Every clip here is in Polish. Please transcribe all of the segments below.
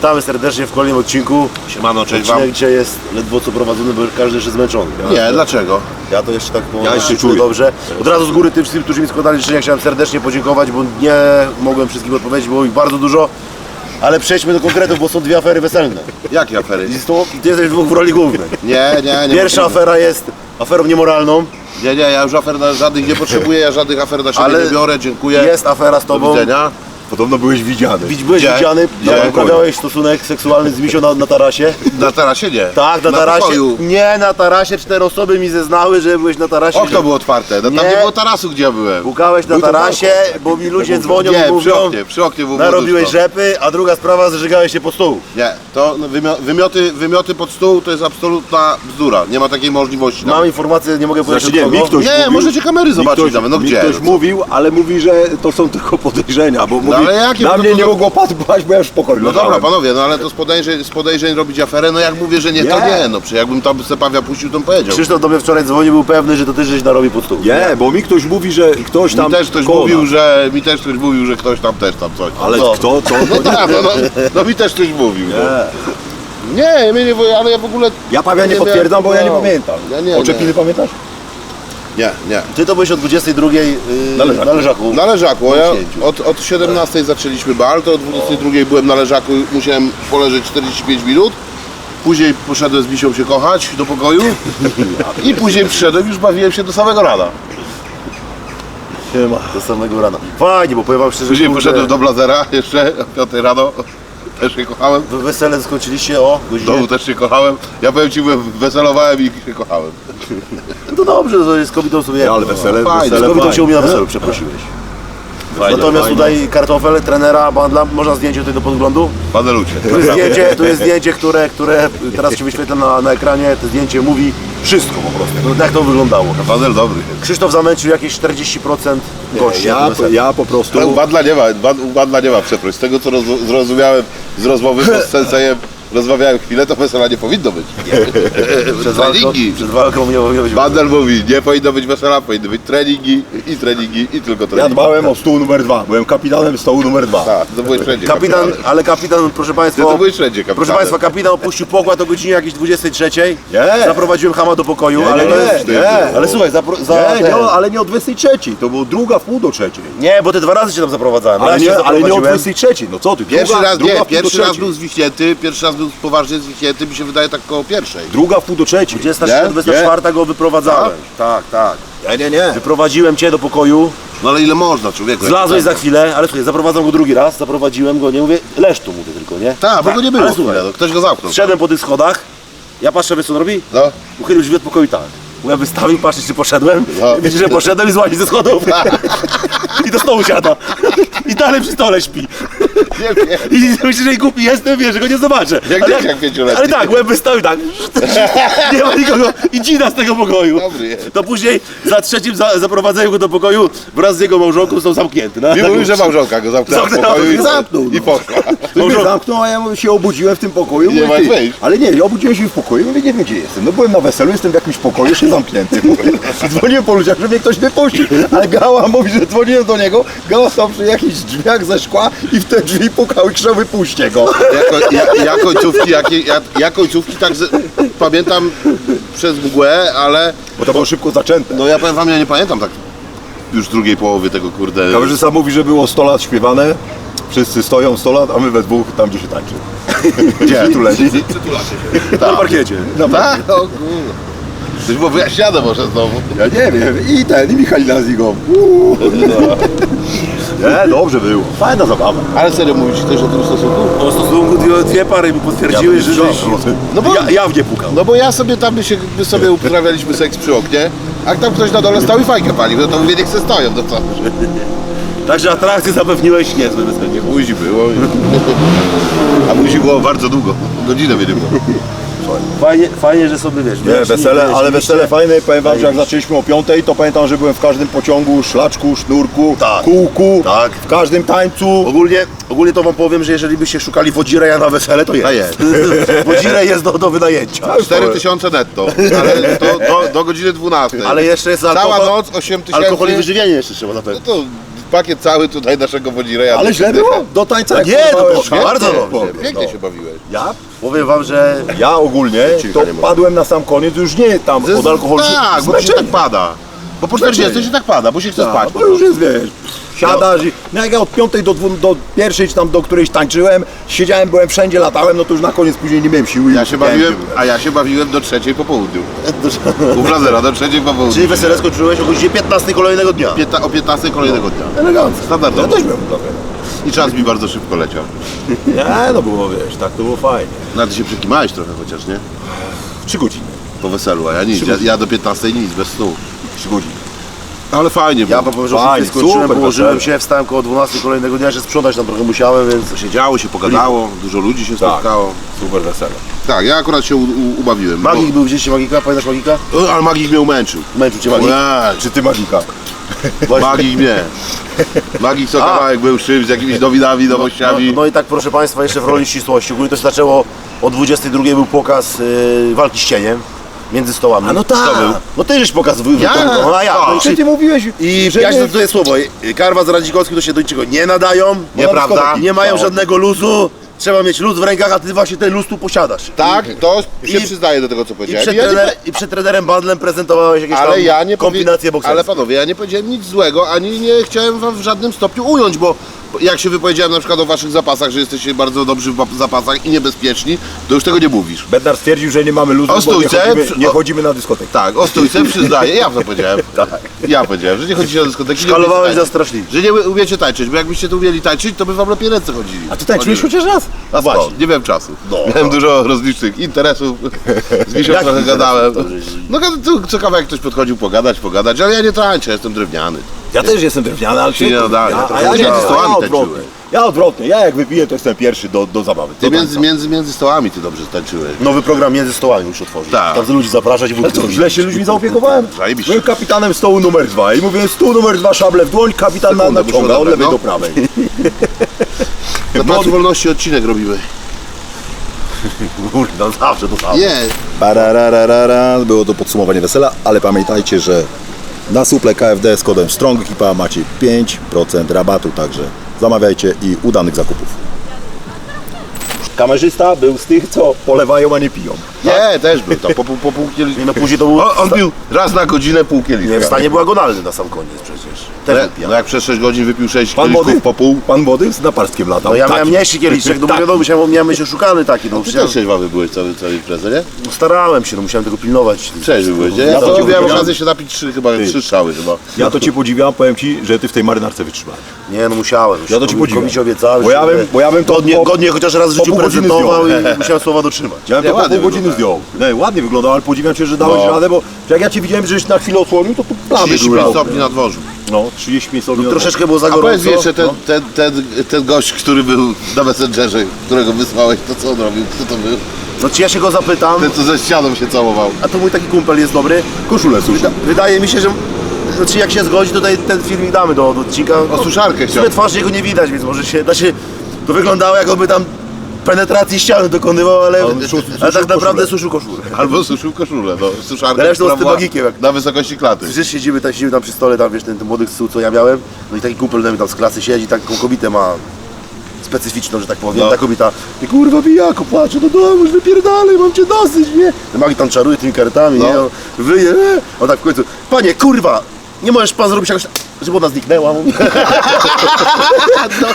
Witamy serdecznie w kolejnym odcinku. Siemano, cześć wam. Odcinek dzisiaj jest ledwo co prowadzony, bo każdy jeszcze zmęczony. Nie, dlaczego? Ja to jeszcze tak Ja jeszcze czuję dobrze. Od razu z góry tym wszystkim, którzy mi składali życzenia, chciałem serdecznie podziękować, bo nie mogłem wszystkim odpowiedzieć, było ich bardzo dużo. Ale przejdźmy do konkretów, bo są dwie afery weselne. Jakie afery? I Ty jesteś dwóch w roli głównej. Nie, nie, nie. Pierwsza afera jest aferą niemoralną, Nie, nie, ja już afer na żadnych nie potrzebuję, ja żadnych afer na siebie Ale nie biorę, dziękuję. jest afera z Do tobą. widzenia. Podobno byłeś widziany. Widz- Byłeś Gdzie? widziany, Gdzie? uprawiałeś stosunek seksualny z misią na, na tarasie. Na tarasie nie. Tak, na, tarasie. pokoju. Nie, na tarasie cztery osoby mi zeznały, że byłeś na tarasie. Okno było otwarte, no, tam Nie. nie było tarasu, gdzie ja byłem. Pukałeś na Był to tarasie, bo mi ludzie dzwonią i Nie, przy mówią, oknie, przy oknie było narobiłeś rzepy, a druga sprawa, zżygałeś się po stół. Nie, to no, wymio wymioty, wymioty pod stół to jest absolutna bzdura. Nie ma takiej możliwości. Mam informację, nie mogę powiedzieć Znaczy nie, od mi kogo. ktoś Nie, mówił, możecie kamery mi zobaczyć ktoś, nawet, no mi gdzie? ktoś mówił, ale mówi, że to są tylko podejrzenia, bo mówi, ale jakie na to- mnie to- nie mogło paść, bo ja już w pokoju No leżałem. dobra, panowie, no ale to z podejrzeń, z podejrzeń robić aferę, no jak mówię, że nie, to Nie. nie, no przecież jakbym tam Sepawia puścił, to bym powiedział. Krzysztof do mnie wczoraj dzwonił, był pewny, że to ty żeś narobił pod stół. Nie, bo mi ktoś mówi, że ktoś tam Mi też ktoś kona. mówił, że mi też ktoś mówił, że ktoś tam też tam coś. Ale no. kto, to... No tak, no, no, no mi też ktoś mówił. No. Nie, mnie nie, ale ja w ogóle. Ja Pawia nie Nie potwierdzam, bo ja nie no. pamiętam. Ja nie, Oczepiny nie. pamiętasz? Nie, nie. Ty to byłeś o 22 yy, Na leżaku. na leżaku. Na leżaku, ja od, od 17 zaczęliśmy bal, to o 22 byłem na leżaku, musiałem poleżeć 45 minut. Później poszedłem z Misią się kochać do pokoju i później przyszedłem już bawiłem się do samego rana. Siema. Do samego rana. Fajnie, bo powiem wam szczerze, Później kurde, poszedłem do Blazera jeszcze o 5 rano, też się kochałem. wy wesele skończyliście o W godzinie. domu też się kochałem. Ja powiem Ci, weselowałem i się kochałem. No to dobrze, to z kobietą sobie. Ale wesele, Fajnie. Z wesele kobietą się u mnie na weselu przeprosiłeś. Fajnie, Natomiast fajnie. tutaj kartofel, trenera, bandla, można zdjęcie tutaj do podglądu? Panelucie. Tu jest zdjęcie, tu jest zdjęcie które, które teraz się wyświetla na, na ekranie. To zdjęcie mówi wszystko po prostu. No, jak to wyglądało. Panel dobry. Krzysztof zamęczył jakieś 40% gości. Ja, weselu. ja po prostu... Ale u Bandla nie ma, Bandla nie ma przeproś. Z tego co roz, zrozumiałem z rozmowy z Sensejem, rozmawiałem chwilę, to wesela nie powinno być. przed, treningi. przed walką nie powinno być. Bandel mówi, nie powinno być wesela, powinny być treningi i treningi i tylko Ja treningi. dbałem o stół numer dwa. Byłem kapitanem stołu numer dwa. Tak, to byłeś wszędzie. Kapitan, ale kapitan, proszę Państwa, Ty to byłeś wszędzie kapitanem. proszę Państwa, kapitan opuścił pokład o godzinie jakiejś 23. Nie. Zaprowadziłem Hama do pokoju, ale nie, jest... nie. Ale słuchaj, zapro, za, Nie, nie, ale nie o 23. To było druga w pół do trzeciej. nie, bo ty dwa razy cię tam zaprowadzałem. Ale nie, ale nie o zaprowadziłem. 23. No co ty? Pierwszy druga, raz druga nie, pierwszy raz był zwichnięty, pierwszy raz był poważnie zwichnięty, mi się wydaje tak koło pierwszej. Druga w pół do trzeciej. 23, Nie? 24 go wyprowadzałem. Tak, tak. Nie, nie, nie. Wyprowadziłem cię do pokoju, No ale ile można człowieku? zlazłeś za chwilę, ale słuchaj, zaprowadzam go drugi raz, zaprowadziłem go, nie mówię, leż tu mówię tylko, nie? Tak, bo go nie było ale słuchaj, chwilę, no, ktoś go zamknął. Zszedłem po tych schodach, ja patrzę, wiesz co on robi? No. Uchylił drzwi od pokoju i tak. Ja wystawił, patrzę czy poszedłem, No. wiecie, że poszedłem i złazi ze schodów. I do stołu siada. I dalej przy stole śpi. Nie wiem. I myślę, że głupi jestem, wiesz, że go nie zobaczę. Jak ale, dzieciak pięcioletni. ale tak, łeb wystawił tak. Nie ma nikogo i dzida z tego pokoju. Dobry jest. To później za trzecim za, zaprowadzeniem go do pokoju wraz z jego małżonką został zamknięty. No, Mi mówił, że małżonka go zamknęła w Zamknęła, pokoju i, zamknął, i no. poszła. Ty mnie zamknął, a ja się obudziłem w tym pokoju. Nie mówię, masz ty. Ale nie, obudziłem się w pokoju, mówię, nie wiem gdzie jestem. No byłem na weselu, jestem w jakimś pokoju, jeszcze zamknięty. Mówię, Dzwoniłem po ludziach, że mnie ktoś wypuścił. Ale Gała mówi, że dzwoniłem do niego, Gała stał przy jakichś drzwiach ze szkła i w te drzwi pukał i krzyczał, wypuśćcie go. Ja, ko- ja, ja końcówki, jakie, ja, ja końcówki tak z, pamiętam przez mgłę, ale Bo to było szybko zaczęte. no ja powiem wam, ja nie pamiętam tak już drugiej połowy tego kurde. Kamerzysta mówi, że było 100 lat śpiewane. Wszyscy stoją 100 lat, a my we dwóch tam, gdzie się tańczy. Gdzie? Tu leży. Na parkiecie. Tak? O kurde. Coś było wyjaśniane może znowu. Ja nie wiem. I ten, i Michalina z Igą. Uuu. Nie, dobrze było. Fajna zabawa. Ale serio mówicie też o tym stosunku? O stosunku dwie, dwie pary mi potwierdziły, Ja że żeś no. No bo- ja, jawnie pukał. No bo ja sobie tam by się, my sobie uprawialiśmy seks przy oknie, a tam ktoś na dole stał i fajkę palił, no to mówię, niech se stoją, no co? Także atrakcję zapewniłeś niezłe wesele. Buzi było. A buzi było bardzo długo, godzinę było. Fajnie, fajnie, że sobie wiesz. Nie, wesele, ale wyjaśniliście. wesele fajne. Powiem wam, że jak zaczęliśmy o piątej, to pamiętam, że byłem w każdym pociągu, szlaczku, sznurku, Tak. kółku, Tak. w każdym tańcu. Ogólnie, ogólnie to wam powiem, że jeżeli byście szukali wodzireja na wesele, to jest. Jest. Wodzirej jest do, do wynajęcia. 4 tysiące netto, ale to do, do godziny 12. Ale jeszcze jest Cała alkohol, noc 8 tysięcy. alkohol i wyżywienie jeszcze trzeba zapewnić. No to pakiet cały tutaj naszego wodzireja. Ale źle było? Do tańca jak Nie, to było bardzo Pięknie, dobrze. Pięknie no. się bawiłeś. Ja, Powiem wam, że ja ogólnie to padłem na sam koniec, już nie tam Ze- od alkoholu. Tak, bo się tak pada. Bo po 40 się tak pada, bo się chce Tak, spać. bo już jest, wiesz, siadasz i... No jak ja od piątej do, dwu, do pierwszej, czy tam do którejś tańczyłem, siedziałem, byłem wszędzie, latałem, no to już na koniec później nie miałem siły. Ja się bawiłem, a ja się bawiłem do trzeciej po południu. U Brazera do trzeciej po południu. czyli wesele skończyłeś o godzinie 15 kolejnego dnia. Pięta, o 15 kolejnego dnia. Elegancko. Standardowo. Ja też byłem dobry. I czas mi bardzo szybko leciał. Nie, no było, wiesz, tak to było fajnie. No ty się przekimałeś trochę chociaż, nie? Trzy godziny. Po weselu, a ja nic. Ja, ja do 15 nic, bez snu. Trzy godziny. Ale fajnie Ja było. po że Fajnie, skończyłem, super, położyłem wesele. się, wstałem koło 12 kolejnego dnia, jeszcze sprzątać tam trochę musiałem, więc... się działo, się pogadało, dużo ludzi się Tak. spotkało. Super wesele. Tak, ja akurat się u, u, ubawiłem. Magik był, widzieliście Magika? Pamiętasz Magika? Bo, o, ale Magik mnie umęczył. Męczył cię Magik? Ojej, Czy ty magika? Właśnie. Magik mnie. Magik co A. kawałek był szybki z jakimiś nowinami, No, nowościami. no i tak proszę Państwa, jeszcze w roli ścisłości. Ogólnie to się zaczęło o 22 był pokaz y, walki z cieniem między stołami. A no tak. Kto był? No ty żeś pokaz wy, Ja? no a ja. No, Czy ty mówiłeś, I że ja się nie- tutaj słowo, y, Karwa z Radzikowski to się do niczego nie nadają, Nieprawda. nie mają No. żadnego luzu, trzeba mieć luz w rękach, a ty właśnie ten luz tu posiadasz. Tak, to się I- przyznaję do tego, co I powiedziałem. przed, Ja nie trener, I przed trenerem Bandlem prezentowałeś jakieś Ale tam ja nie powie- kombinacje bokserskie. Ale panowie, ja nie powiedziałem nic złego, ani nie chciałem wam w żadnym stopniu ująć, bo jak się wypowiedziałem na przykład o waszych zapasach, że jesteście bardzo dobrzy w zapasach i niebezpieczni, to już tego nie mówisz. Bednar stwierdził, że nie mamy luzu, O bo nie stójce, chodzimy, nie o- chodzimy na dyskotekę. Tak, o stójce przyznaję, ja to powiedziałem. Ja powiedziałem, że nie chodzicie na dyskoteki. Szkalowałeś za straszliwie. Że nie umiecie tańczyć, bo jakbyście tu umieli tańczyć, to by wam lepiej ręce chodzili. A ty tańczyłeś chociaż raz? A Właśnie. skąd? Nie miałem czasu. No, miałem no. dużo rozlicznych interesów. Z Misią trochę gadałem. No tu co kawałek ktoś podchodził pogadać, pogadać, ale ja nie tańczę, jestem drewniany. Ja też jestem drewniany, ale Czy nie nadal? Ja ja, trochę a ja, nie, stołami ja odwrotnie. Ja odwrotnie, ja jak wypiję, to jestem pierwszy do, do zabawy. Ty do między, tańca. między, między stołami ty dobrze tańczyłeś. Nowy program między stołami już otworzyć. Tak. Tam ludzi zapraszać i Ale co, źle się ludźmi zaopiekowałem? Zajebiście. Byłem kapitanem stołu numer dwa i mówię, stół numer dwa, szable w dłoń, kapitan na, Sekundę, naciąga muszę od lewej odebrać, do no. prawej. Na Placu Wolności odcinek robimy. Kurde, zawsze to samo. Nie, Pararararara, było to podsumowanie wesela, ale pamiętajcie, że na suple KFD z kodem STRONG Ekipa macie 5% rabatu, także zamawiajcie i udanych zakupów. Kamerzysta był z tych, co polewają, a nie piją. Nie, też był tam po, pół- po pół. Nie, no później to był... O, on pił raz na godzinę pół kielicha. Nie, w stanie był agonalny na sam koniec przecież. Też No, no jak przez 6 godzin wypił 6 Pan kieliszków Młody, po pół, pan Młody z naparstkiem latał. No ja Taki. miałem mniejszy kieliszek, no bo Taki. wiadomo, musiałem, miałem być oszukany taki, no, ty musiałem, też trzeźwawy byłeś cały, całej imprezę, nie? no starałem się, no musiałem tego pilnować. Trzeźwy byłeś, nie? Ja Ja to to ci miałem okazję się napić trzy chyba, trzy strzały chyba. Ja to Cię podziwiam, powiem Ci, że Ty w tej marynarce wytrzymałeś. Nie, no musiałem. Ja to ci podziwiam. Komicie obiecałem, Bo ja że bym- będę bo ja bym to godnie, po- godnie chociaż raz w po życiu pół godziny prezentował zdjął. i musiałem słowa dotrzymać. Ja bym to po ładnie pół godziny zdjął. Nie, ładnie wyglądał, ale podziwiam Cię, że dałeś No. radę, bo jak ja Cię widziałem, żeś na chwilę odsłonił, to tu plamy 35 były. stopni na dworzu. No, 35 stopni. No, troszeczkę było za A powiedz mi jeszcze, ten, no. ten, ten, ten gość, który był na Messengerze, którego wysłałeś, to co on robił? Kto to był? no czy ja się go zapytam, Ten, co ze ścianą się całował. a to mój taki kumpel jest dobry. Koszulę suszy. Wyda, wydaje mi się, że znaczy jak się zgodzi, to tutaj ten filmik damy do, do odcinka. O suszarkę W chciał. sumie twarzy jego nie widać, więc może się, znaczy, to wyglądało jakoby tam penetracji ściany dokonywał, ale, on suszył ale tak naprawdę koszulę. suszył koszulę. Albo suszył koszulę, no. Suszarkę, Zresztą która z tym była magikiem jak- na wysokości klaty. Przecież siedzimy tam, siedzimy tam przy stole, tam wiesz, ten, ten młody ksu, co ja miałem, no i taki kumpel mnie tam z klasy siedzi, taką kobietę ma specyficzną, że tak powiem, No. ta kobieta, i kurwa pijako, płacze, do domu, już wypierdalaj, mam cię dosyć, nie? Ten Magi tam czaruje tymi kartami, No. nie? On wyje, e? on tak w końcu, panie, kurwa, nie możesz pan zrobić jakoś, żeby ona zniknęła, mówi. No,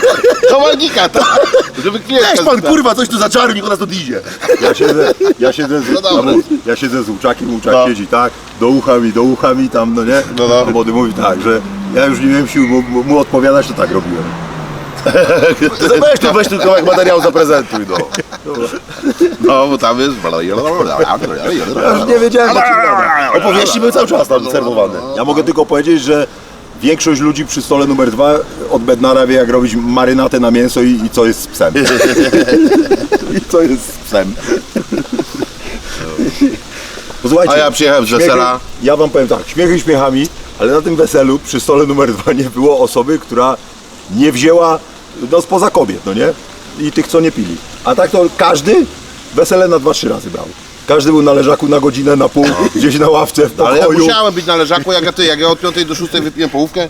do magika, tak. Żeby klientka Weź pan, kurwa, coś tu zaczaruje, niech ona stąd idzie. Ja siedzę, ja siedzę z, No dobra. ja siedzę z Łuczakiem, Łuczak No. siedzi tak, do ucha mi, do ucha mi tam, no nie? No, no. A Młody mówi tak, że ja już nie miałem sił mu, mu, mu odpowiadać, to tak robiłem. Weź tu, weź tu kawałek materiału zaprezentuj, no. No, bo tam jest... Ja już nie wiedziałem, czym gadać. Opowieści były cały czas tam serwowane. Ja mogę tylko powiedzieć, że większość ludzi przy stole numer dwa od Bednara wie jak robić marynatę na mięso i, i co jest z psem. I co jest z psem. Posłuchajcie, A ja przyjechałem z śmiechy- wesela. Ja wam powiem tak, śmiechy śmiechami, ale na tym weselu przy stole numer dwa nie było osoby, która nie wzięła, no spoza kobiet, no nie? I tych, co nie pili. A tak to każdy wesele na dwa, trzy razy brał. Każdy był na leżaku na godzinę, na pół, gdzieś na ławce w No. Ale ja pokoju. musiałem być na leżaku, jak ja ty, jak ja od 5 do 6 wypiłem połówkę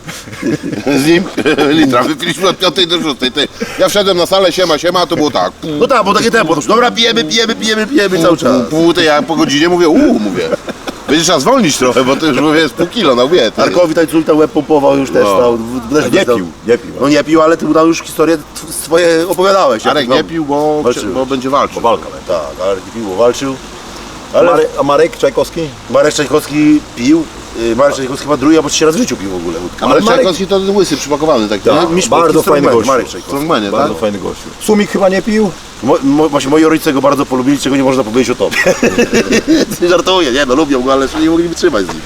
z nim, litra, wypiliśmy od 5 do 6. Ty. Ja wszedłem na salę, siema, siema, a to było tak. No tak, bo takie tempo. Dobra, pijemy, pijemy, pijemy, pijemy cały czas. Pół, ja po godzinie mówię, uuu, mówię. Będzie trzeba zwolnić trochę, bo to już mówię, jest pół kilo na łbie. ty. Arkowi tańculta łeb pompował już też No. stał. w- też Nie pił, nie pił. No nie pił, ale ty mu tam już historię tw- swoje opowiadałeś. jak Arek nie pił, bo, Walczył. bo będzie walczył. Walka. Tak, Arek nie pił, bo walczył. Ale Marek, a Marek Czajkowski? Marek Czajkowski pił. Y, Marek Czajkowski ma drugi albo trzy razy w życiu pił w ogóle wódkę. Ale Czajkowski to ten łysy, przypakowany taki, Tak, nie? mistrz bardzo Polski fajny strongman, gościu. Marek Czajkowski. Strongmanie, Bardzo tak? fajny gościu. Sumik chyba nie pił? Mo, mo, właśnie moi rodzice go bardzo polubili, czego nie można powiedzieć o tobie. Żartuję, nie no lubią go, ale nie mogli wytrzymać z nim.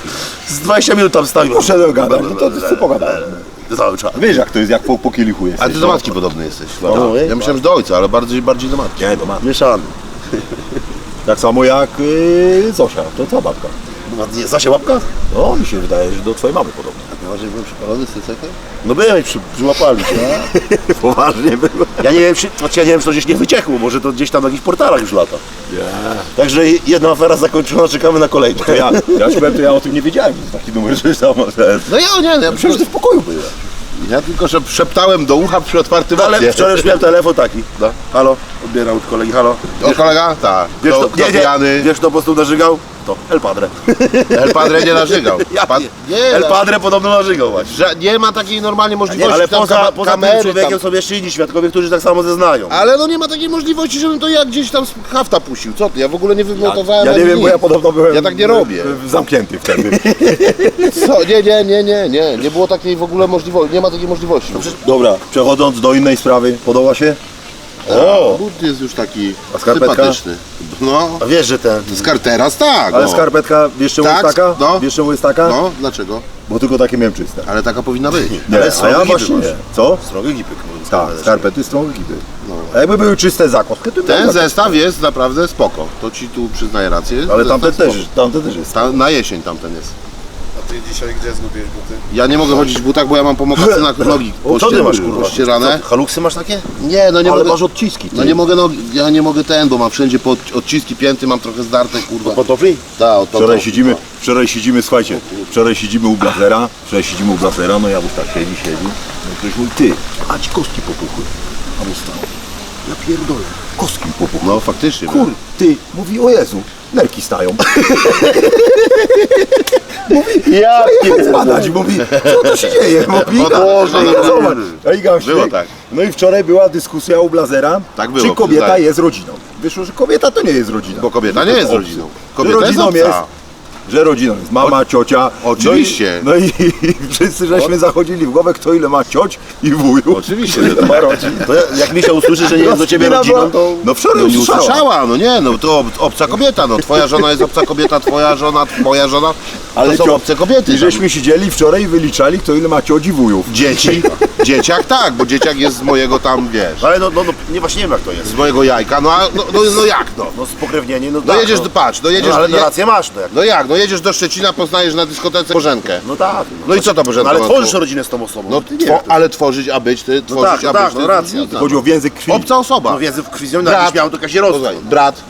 Z 20 minut tam stał. i- Poszedłem gadać, no to co pogadałem. Cały czas. Wiesz jak to jest, jak po, po kielichu jest. A ty do matki podobny jesteś. No, ja ej, myślałem, że do ojca, ale bardziej, bardziej do matki. Nie, to ma. Mieszany. Tak samo jak yy, Zosia, to co babka? Nie, Zasie łapka? No, mi się wydaje, że do twojej mamy podobna. Może byłem przypalony z cycekiem? No byłeś, przy, przyłapali cię. Poważnie było. Ja nie wiem, czy, znaczy ja nie wiem, czy to gdzieś nie wyciekło, może to gdzieś tam na jakichś portalach już lata. Także jedna afera zakończona, czekamy na kolejną. To ja, ja ci powiem, to ja o tym nie wiedziałem, że taki numer, że tam... No ja nie, ja, Przecież ty w pokoju byłeś. ja tylko że szeptałem do ucha przy otwartym Ale oknie. wczoraj już miałem telefon taki. No. Halo, odbieram od kolegi, halo. O kolega? Tak. Wiesz, Kto, to, kto nie, nie, pijany? wiesz kto po prostu narzygał? To El Padre. El Padre nie narzygał. Ja, Pan- nie, nie, El Padre podobno narzygał właśnie. że nie ma takiej normalnej możliwości. Ale tam poza, kama- poza tym kamery człowiekiem tam. są jeszcze inni świadkowie, którzy tak samo zeznają. Ale no nie ma takiej możliwości, żebym to ja gdzieś tam z hafta puścił. Co ty? Ja w ogóle nie wygnotowałem Ja nie ani wiem, bo nic. ja podobno byłem... Ja tak nie robię. w- Zamknięty wtedy. Co? Nie, nie, nie, nie, nie. Nie było takiej w ogóle możliwości. Nie ma takiej możliwości. Dobra, przechodząc do innej sprawy, podoba się? O! But jest już taki A skarpetka? sympatyczny. No. A wiesz, że ten... Teraz tak. Ale no. skarpetka, wiesz czemu Tak, jest taka? no. Wiesz czemu jest taka? No, dlaczego? Bo tylko takie miałem czyste. Ale taka powinna być. Nie, Ale a ja właśnie masz. nie. Co? Srogi gipy. Tak, skarpety strong gipy. A jakby były czyste zakładki, to Ten bym- zestaw jest naprawdę spoko. To ci tu przyznaję rację. Ale Zestaw tamten spoko. też, tamten też jest. Ta, na jesień tamten jest. Ty dzisiaj gdzie zgubiłeś buty? Ja nie mogę chodzić w butach, bo ja mam po mokasynach nogi co ty masz kurwa? pościerane. Co, Haluksy masz takie? Nie, no nie Ale mogę. masz odciski. No ty. nie mogę nogi, ja nie mogę ten, bo mam wszędzie pod, odciski pięty, mam trochę zdarte, kurwa. Pantofli? Ta, od Wczoraj siedzimy, no. wczoraj siedzimy, słuchajcie, wczoraj siedzimy u Blazera, wczoraj siedzimy u Blazera, no ja tak siedzi, siedzi, no i ktoś mówi, ty, a ci kostki popuchły. A mu stał, ja pierdolę, kostki. No faktycznie. Kur, ty, mówi, o Jezu, nerki stają. Ja Jechać zbadać, mówi, co to się dzieje? Mówi, No Boże, no, no, zobacz. A i Było tak. No i wczoraj była dyskusja u Blazera, Tak było, czy kobieta przyznaję. jest rodziną. Wyszło, że kobieta to nie jest rodziną. Bo kobieta nie jest rodziną. Kobieta jest rodziną obca. Że rodziną jest mama, ciocia. Oczywiście. No i, no i wszyscy żeśmy zachodzili w głowę, kto ile ma cioć i wuju. Oczywiście, że tak. Ma rodzin. To ja, jak Misia usłyszy, że nie jest do ciebie rodziną, to... No wczoraj No nie usłyszała. usłyszała, no nie, no to ob, obca kobieta, no twoja żona jest obca kobieta, twoja żona, moja żona, Ale to są cio- obce kobiety. I żeśmy siedzieli wczoraj i wyliczali, kto ile ma cioć i wujów. Dzieci, dzieciak tak, bo dzieciak jest z mojego tam, wiesz, Ale no, no, no nie, właśnie nie wiem jak to jest. z mojego jajka, no a no, no, no jak no? No spokrewnienie, no No tak, jedziesz, no. do, patrz, no jedziesz, No, ale no rację masz, no jak. no jak, no jedziesz do Szczecina, poznajesz na dyskotece Bożenkę. No tak. No i co to Bożenka? No, ale ma tworzysz tu? rodzinę z tą osobą. No, ty nie two, ale tworzyć, a być, ty tworzyć, tak, a tak, być, no to racja. różnica. Chodzi o więzyk krwi. Obca osoba. No wiedzy w krwi jakbyś miał to kazierostwo. Posłuchaj, brat,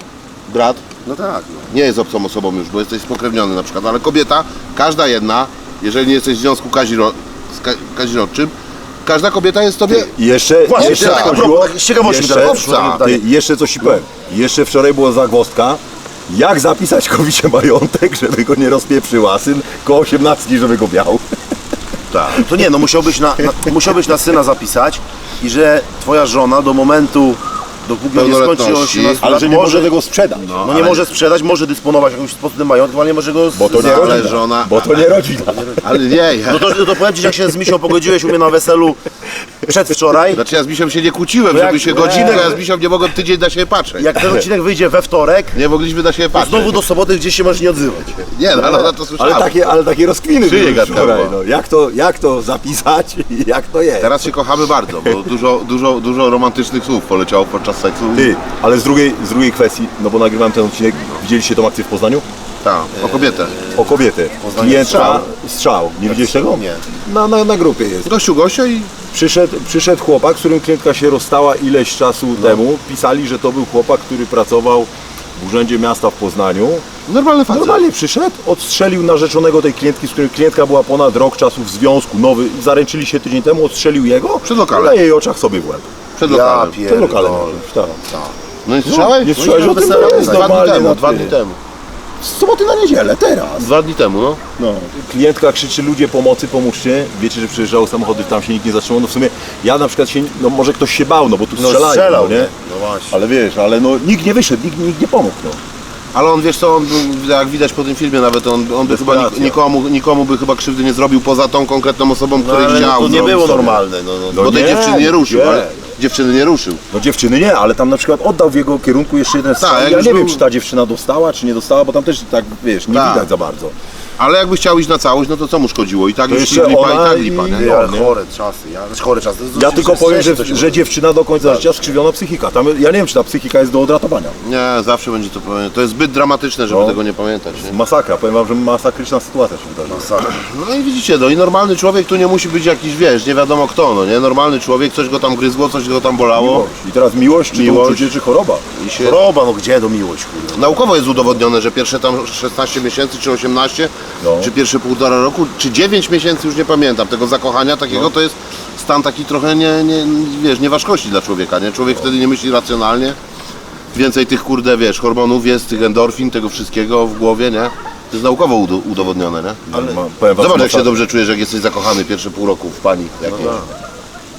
brat, No tak, no. nie jest obcą osobą już, bo jesteś spokrewniony na przykład, ale kobieta, każda jedna, jeżeli nie jesteś w związku kaziro, z ka, kazirodczym, każda kobieta jest tobie... I jeszcze, Właśnie, jeszcze tak, a chodziło, propos, tak z ciekawości jeszcze, teraz, ty, jeszcze coś ci powiem. Jeszcze wczoraj była zagwozdka, jak zapisać kobicie majątek, żeby go nie rozpieprzył, syn koło 18, żeby go miał. Tak. To nie, no musiałbyś na, na, musiałbyś na syna zapisać i że twoja żona do momentu, dopóki nie skończy Pełnoletności. 18 Ale lat, że nie może tego sprzedać. no, nie ale- może sprzedać, może dysponować jakimś sposób tym majątkiem, ale nie może go Bo to nie rodzina. Bo to nie rodzina. Ale nie, ja, No to, no to powiem Ci, jak się z Misią pogodziłeś u mnie na weselu przedwczoraj, znaczy ja z Misią się nie kłóciłem, No żeby jak- się godzinę, ja z Misią nie mogłem tydzień na siebie patrzeć. jak ten odcinek wyjdzie we wtorek, Nie mogliśmy na siebie to patrzeć. znowu do soboty gdzieś się możesz nie odzywać. Nie, no, ale ona to słyszała. Ale takie, ale takie rozkwiny Szyję były wczoraj, no. jak, to, jak to zapisać i jak to jest. Teraz się kochamy bardzo, bo dużo, dużo, dużo romantycznych słów poleciało podczas seksu. Ty, ale z drugiej, z drugiej kwestii, no bo nagrywałem ten odcinek, widzieliście tą akcję w Poznaniu? Tak, o kobietę. O kobietę. Klientka, strzał. Nie widzieliście tego? Nie. Na, na, na grupie jest. Gościu, gościa i Przyszedł, przyszedł chłopak, z którym klientka się rozstała ileś czasu No. temu. Pisali, że to był chłopak, który pracował w urzędzie miasta w Poznaniu. Normalny facet. Normalnie przyszedł, odstrzelił narzeczonego tej klientki, z którym klientka była ponad rok czasu w związku, nowy, zaręczyli się tydzień temu, odstrzelił jego. Przed lokalem. Na jej oczach sobie w łeb. Przed Ja lokalem. Przed lokalem. pierdolę. Tak. No i słyszałeś? Nie słyszałeś o tym? To jest Dwa dni normalnie temu, dwa ty. dni temu. Z soboty na niedzielę, teraz. Dwa dni temu, no. No. Klientka krzyczy, ludzie pomocy, pomóżcie. Wiecie, że przyjeżdżały samochody, tam się nikt nie zatrzymał. No w sumie ja na przykład się, no może ktoś się bał, no bo tu No strzelają, strzelał, no, nie? No właśnie. Ale wiesz, ale no nikt nie wyszedł, nikt, nikt nie pomógł, no. Ale on, wiesz co, on, był, jak widać po tym filmie nawet, on, on by chyba nik- Desperacja. nikomu, nikomu by chyba krzywdy nie zrobił poza tą konkretną osobą, No, której ale no, chciał to nie zrobić było sobie. normalne. No, no, No Bo tej nie, dziewczyny nie ruszył, nie. ale dziewczyny nie ruszył. No dziewczyny nie, ale tam na przykład oddał w jego kierunku jeszcze jeden strzał. Tak, jak ja już nie wiem, był- czy ta dziewczyna dostała, czy nie dostała, bo tam też tak, wiesz, nie Tak. widać za bardzo. Ale jakby chciał iść na całość, no to co mu szkodziło? I tak To już jeszcze lipa, i ona tak i- lipa, nie? Nie, ale nie. chore czasy. Ja, znaczy chore czasy. To jest Ja tylko powiem, że, stresie to się że dziewczyna do końca życia skrzywiona psychika. Tam, ja nie wiem, czy ta psychika jest do odratowania. Nie, zawsze będzie to pamiętać. To jest zbyt dramatyczne, żeby No. tego nie pamiętać, nie? Masakra, powiem wam, że masakryczna sytuacja się wydarzyła. Masakra. No i widzicie, no i normalny człowiek tu nie musi być jakiś, wiesz, nie wiadomo kto, no nie? Normalny człowiek, coś go tam gryzło, coś go tam bolało. Miłość. I teraz miłość, czy Miłość. miłość. czy choroba? I się... Choroba, no gdzie do miłość, kurde. Naukowo jest udowodnione, że pierwsze tam 16 miesięcy, czy 18, No. czy pierwsze półtora roku, czy 9 miesięcy, już nie pamiętam, tego zakochania takiego, No. to jest stan taki trochę, nie, nie, wiesz, nieważkości dla człowieka, nie? Człowiek wtedy nie myśli racjonalnie. Więcej tych, kurde, wiesz, hormonów jest, tych endorfin, tego wszystkiego w głowie, nie? To jest naukowo udo- udowodnione, nie? Ale Zobacz, jak się dobrze czujesz, jak jesteś zakochany pierwsze pół roku w pani. No jakiejś.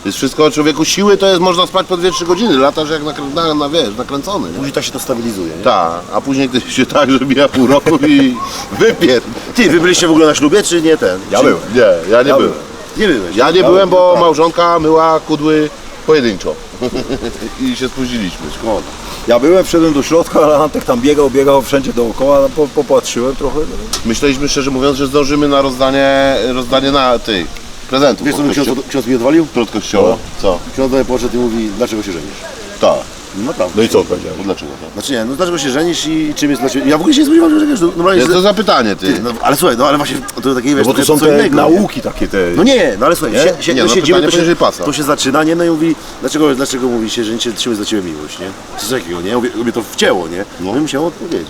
Jest wszystko, człowieku siły to jest, można spać po 2-3 godziny, latasz jak nakrę- na, na, wiesz, nakręcony, nie? Później tak się to stabilizuje, nie? Tak, a później to się tak, że mija pół roku i wypier. Ty, wy byliście w ogóle na ślubie, czy nie ten? Ja czy... byłem. Nie, ja nie Ja byłem. Nie byłeś. Ja nie byłem, bo byłem, tak. małżonka myła kudły pojedynczo. I się spóźniliśmy. Szkoda. Ja byłem, wszedłem do środka, ale Antek tam biegał, biegał wszędzie dookoła, no, po, popatrzyłem trochę. No. Myśleliśmy szczerze mówiąc, że zdążymy na rozdanie, rozdanie na tych prezentów. Wiesz co mi ksiądz, ksiądz mi odwalił? od kościoła. Co? Ksiądz do mnie podszedł i mówi, dlaczego się żenisz? Tak. Naprawdę. no i co powiedziałem? No dlaczego tak? Znaczy nie, no dlaczego się żenisz i czym jest dla ciebie... Ja w ogóle się nie spodziewałem, że wiesz, no, normalnie... Jest to zapytanie, ty. No, ale słuchaj, no ale właśnie to takie wiesz, No bo to trochę są co te innego, nie? nauki takie te. No nie, no ale słuchaj, Nie? Sie, Nie, no no siedzimy, pytanie to się, poniżej pasa. to się zaczyna, nie? No i mówi, dlaczego, dlaczego mówi się, że nie czym jest dla ciebie miłość, nie? Coś takiego, nie? Mówię, mówię to wcięło, nie? No i musiał odpowiedzieć.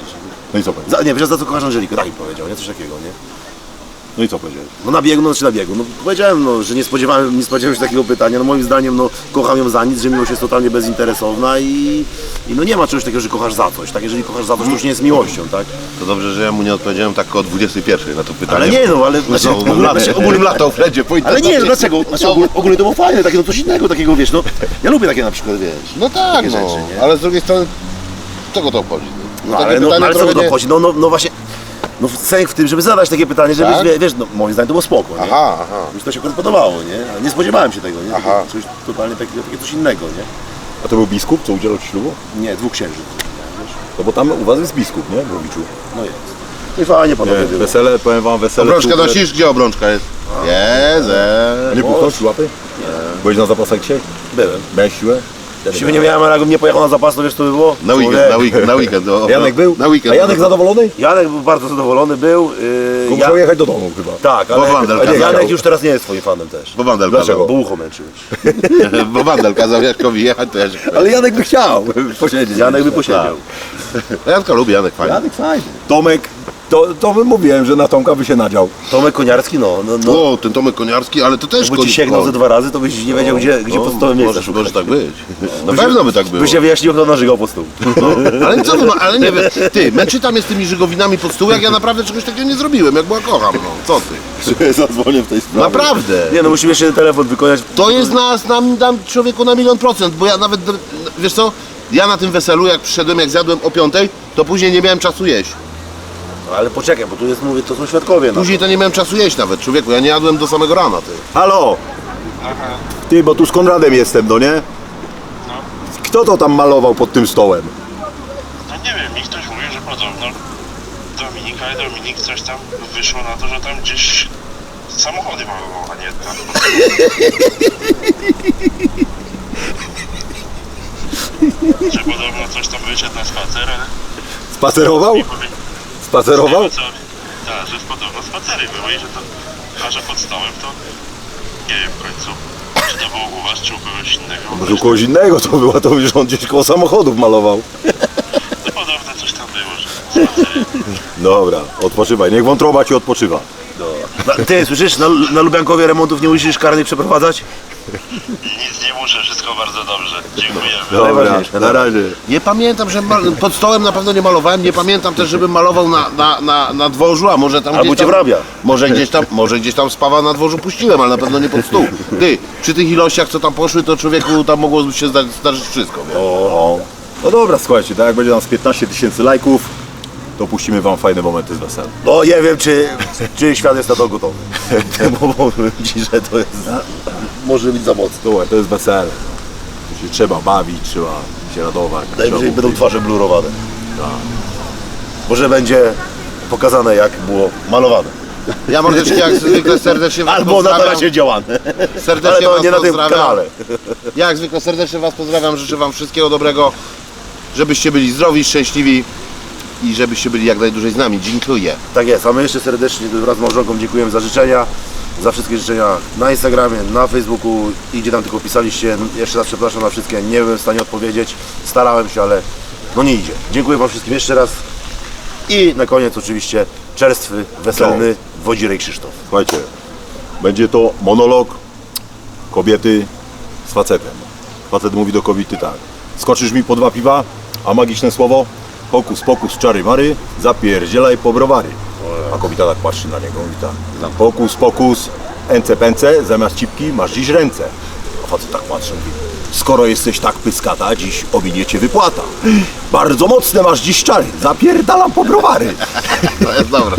No i co powiedziałem? Za, nie, wiesz, za co kochasz Angelikę, tak mi powiedział, nie? Coś takiego, nie? No i co powiedziałem? No na biegu, no czy na biegu. No powiedziałem, no, że nie spodziewałem, nie spodziewałem się takiego pytania. No moim zdaniem, no kocham ją za nic, że miłość jest totalnie bezinteresowna i, i no nie ma czegoś takiego, że kochasz za coś, tak? Jeżeli kochasz za coś, to już nie jest miłością, tak? To dobrze, że ja mu nie odpowiedziałem tak o 21 na to pyanie. Ale nie, no, ale znaczy, No, ogólnie, ogólnie, ogólnie latał po Ale nie, no dlaczego? Znaczy, ogólnie, ogólnie to było fajne, takie no coś innego, takiego wiesz, no ja lubię takie na przykład, wiesz. No tak, no. rzeczy, ale z drugiej strony, czego to obchodzi? No, Takie ale, no, pytanie ale co to trochę nie- chodzi? No, no, no właśnie, no sęk w tym, żeby zadać takie pytanie, żebyś, Tak? wie- wiesz, no moim zdaniem to było spoko, nie? Aha, aha. Mi się to się akurat podobało, nie? Ale nie spodziewałem się tego, nie? Aha. Coś totalnie takiego, takie coś innego, nie? A to był biskup, co udzielał ci ślubu? Nie, dwóch księży. Wiesz? No bo tam u was jest biskup, nie? W Łowiczu. No jest. No i fajnie panowie było. wesele, powiem wam, wesele. Obrączkę super. nosisz? Gdzie obrączka jest? Jeze. Nie puchnął ci łapy? Nie. Byłeś na zapasach dzisiaj? Byłem. Miałeś siłę? Jeśli nie miałem, jakbym nie pojechał na zapas, to wiesz co by było? Na weekend, Człowiek. na weekend, na weekend. o, Janek był? Na weekend. A Janek zadowolony? Janek był bardzo zadowolony, był. Yy, Bo musiał jechać do domu chyba. Tak, Bo ale Wandel ale kazał. Janek już teraz nie jest twoim fanem też. Bo Wandel Dlaczego? kazał. Bo ucho męczyłeś. Bo Wandel kazał Jaśkowi jechać, to. Ale Janek by chciał posiedzieć. Janek by posiedział. Ja Janka lubi, Janek fajny. Janek fajny. Tomek, to, to mówiłem, że na Tomka by się nadział. Tomek Koniarski, no. no, no. O, ten Tomek Koniarski, ale to też Jakby ci koni- sięgnął o, ze dwa razy, to byś nie wiedział, gdzie, gdzie no, podstawowe miejsce może, szukać. może tak być. Na pewno by tak było. By się wyjaśniło, kto narzygał po stół. No, ale co wy, ma- ale nie wiem, ty, męczyta mnie z tymi żygowinami pod stół, jak ja naprawdę czegoś takiego nie zrobiłem, jak była kocham, no, co ty? Zadzwonię w tej sprawie. Naprawdę. Nie no, musimy jeszcze ten telefon wykonać. To jest nas, nam, nam człowieku na milion procent, bo ja nawet, wiesz co, ja na tym weselu, jak przyszedłem, jak zjadłem o piątej, to później nie miałem czasu jeść. No, ale poczekaj, bo tu jest, mówię, to są świadkowie. No. Później to nie miałem czasu jeść nawet, człowieku, ja nie jadłem do samego rana, ty. Halo! Ty, bo tu z Konradem jestem, no nie? Kto to tam malował pod tym stołem? No nie wiem, mi ktoś mówi, że podobno Dominik, ale Dominik coś tam wyszło na to, że tam gdzieś samochody malował, a nie tam. że podobno coś tam wyszedł na spacer, ale Spacerował? mi powie... Spacerował? Co? Tak, że podobno spacery były i że to, a że pod stołem to nie wiem w końcu, czy to było u was, czy u kogoś innego. Może u kogoś innego to było, to że on gdzieś koło samochodów malował. No podobno coś tam było, że spacery. Dobra, odpoczywaj, niech wątroba ci odpoczywa. Ty, słyszysz, na, na Lubiankowie remontów nie musisz karnych przeprowadzać? Nic nie muszę, wszystko bardzo dobrze. Dziękujemy. Dobra, Najważniejsze, na razie. Nie pamiętam, że mal... pod stołem na pewno nie malowałem, nie pamiętam też, żebym malował na, na, na, na dworzu, a może tam Albo gdzieś cię tam, wrabia. Może gdzieś tam, może gdzieś tam spawa na dworzu puściłem, ale na pewno nie pod stół. Ty, przy tych ilościach, co tam poszły, to człowieku tam mogło się zdarzyć, zdarzyć wszystko, wiesz? O. No dobra, słuchajcie, tak jak będzie nam z 15 tysięcy lajków, to puścimy wam fajne momenty z wesela. No nie wiem, czy, czy świat jest na to gotowy. Bo powiem ci, że to jest... Może być za mocno. Słuchaj, to jest wesele. Tu się trzeba bawić, trzeba się radować. Najwyżej trzeba będą twarze blurowane. Może będzie pokazane, jak było malowane. Ja mordeczki jak zwykle serdecznie was Albo na pozdrawiam. tarasie działane. Serdecznie Ale to was nie na tym pozdrawiam. kanale. Ja jak zwykle serdecznie Was pozdrawiam, życzę Wam wszystkiego dobrego, żebyście byli zdrowi, szczęśliwi i żebyście byli jak najdłużej z nami. Dziękuję. Tak jest, a my jeszcze serdecznie wraz z małżonką dziękujemy za życzenia, za wszystkie życzenia na Instagramie, na Facebooku i gdzie tam tylko pisaliście. Jeszcze raz przepraszam na wszystkie, nie byłem w stanie odpowiedzieć, starałem się, ale no nie idzie. Dziękuję Wam wszystkim jeszcze raz i na koniec oczywiście czerstwy, weselny Wodzirej Krzysztof. Słuchajcie, będzie to monolog kobiety z facetem. Facet mówi do kobiety tak. Skoczysz mi po dwa piwa, a magiczne słowo pokus, pokus, czary mary, zapierdzielaj po browary. A kobieta tak patrzy na niego i tak. Pokus, pokus, ence pęce, zamiast cipki masz dziś ręce. A facet tak patrzy mówi. Skoro jesteś tak pyskata, dziś ominie cię wypłata. Bardzo mocne masz dziś czary, zapierdalam po browary. To jest dobre.